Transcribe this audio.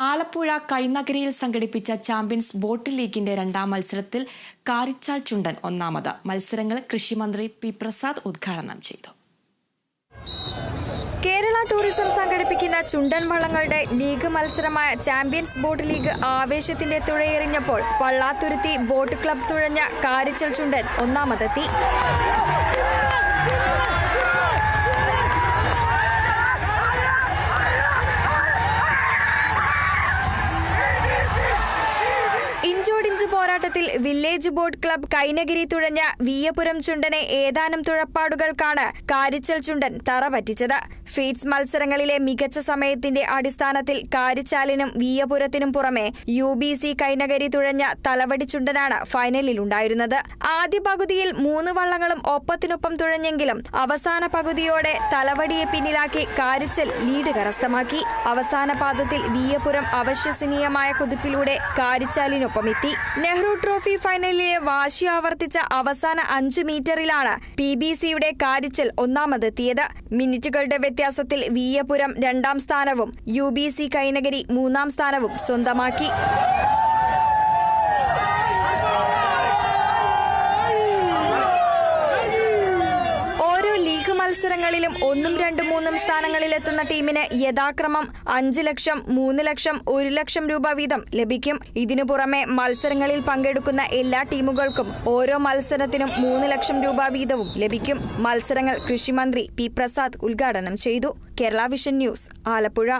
ആലപ്പുഴ കൈനഗരിയിൽ സംഘടിപ്പിച്ച champions boat ലീഗിന്റെ രണ്ടാം മത്സരത്തിൽ കാരിച്ചാൽ ചുണ്ടൻ ഒന്നാമത്. മത്സരങ്ങൾ കൃഷിമന്ത്രി പി പ്രസാദ് ഉദ്ഘാടനം ചെയ്തു. കേരള ടൂറിസം സംഘടിപ്പിക്കുന്ന ചുണ്ടൻ വള്ളങ്ങളുടെ ലീഗ് മത്സരമായ ചാമ്പ്യൻസ് ബോട്ട് ലീഗ് ആവേശത്തിന്റെ തുഴയെറിഞ്ഞപ്പോൾ പള്ളാത്തുരുത്തി ബോട്ട് ക്ലബ് തുഴഞ്ഞ കാരിച്ചൽ ചുണ്ടൻ ഒന്നാമതെത്തി. ഇഞ്ചോടി ഇഞ്ചോടിഞ്ച് പോരാട്ടത്തിൽ വില്ലേജ് ബോട്ട് ക്ലബ് കൈനഗിരി തുഴഞ്ഞ വീയപുരം ചുണ്ടനെ ഏതാനും തുഴപ്പാടുകൾക്കാണ് കാരിച്ചൽ ചുണ്ടൻ തറ പറ്റിച്ചത് ഫീറ്റ്സ് മത്സരങ്ങളിലെ മികച്ച സമയത്തിന്റെ അടിസ്ഥാനത്തിൽ കാരിച്ചാലിനും വീയപുരത്തിനും പുറമെ യു ബി സി കൈനഗരി തുഴഞ്ഞ തലവടി ചുണ്ടനാണ് ഫൈനലിലുണ്ടായിരുന്നത്. ആദ്യ പകുതിയിൽ മൂന്ന് വള്ളങ്ങളും ഒപ്പത്തിനൊപ്പം തുഴഞ്ഞെങ്കിലും അവസാന പകുതിയോടെ തലവടിയെ പിന്നിലാക്കി കാരിച്ചൽ ലീഡ് കരസ്ഥമാക്കി. അവസാന പാദത്തിൽ വീയപുരം അവശ്വസനീയമായ കുതിപ്പിലൂടെ കാരിച്ചാലിനൊപ്പമെത്തി. നെഹ്റു ട്രോഫി ഫൈനലിലെ വാശി ആവർത്തിച്ച അവസാന അഞ്ച് മീറ്ററിലാണ് പി ബി സിയുടെ കാരിച്ചൽ ഒന്നാമതെത്തിയത്. മിനിറ്റുകളുടെ വ്യത്യാസത്തിൽ വീയപുരം രണ്ടാം സ്ഥാനവും യു ബി സി കൈനഗരി മൂന്നാം സ്ഥാനവും സ്വന്തമാക്കി ഓരോ ലീഗ് മത്സരങ്ങളിലും ഒന്നും രണ്ടും മൂന്നും സ്ഥാനങ്ങളിലെത്തുന്ന ടീമിന് യഥാക്രമം അഞ്ച് ലക്ഷം മൂന്ന് ലക്ഷം ഒരു ലക്ഷം രൂപ വീതം ലഭിക്കും. ഇതിനു പുറമെ മത്സരങ്ങളിൽ പങ്കെടുക്കുന്ന എല്ലാ ടീമുകൾക്കും ഓരോ മത്സരത്തിനും മൂന്ന് ലക്ഷം രൂപ വീതവും ലഭിക്കും. മത്സരങ്ങൾ കൃഷിമന്ത്രി പി പ്രസാദ് ഉദ്ഘാടനം ചെയ്തു. Kerala vision news Alappuzha.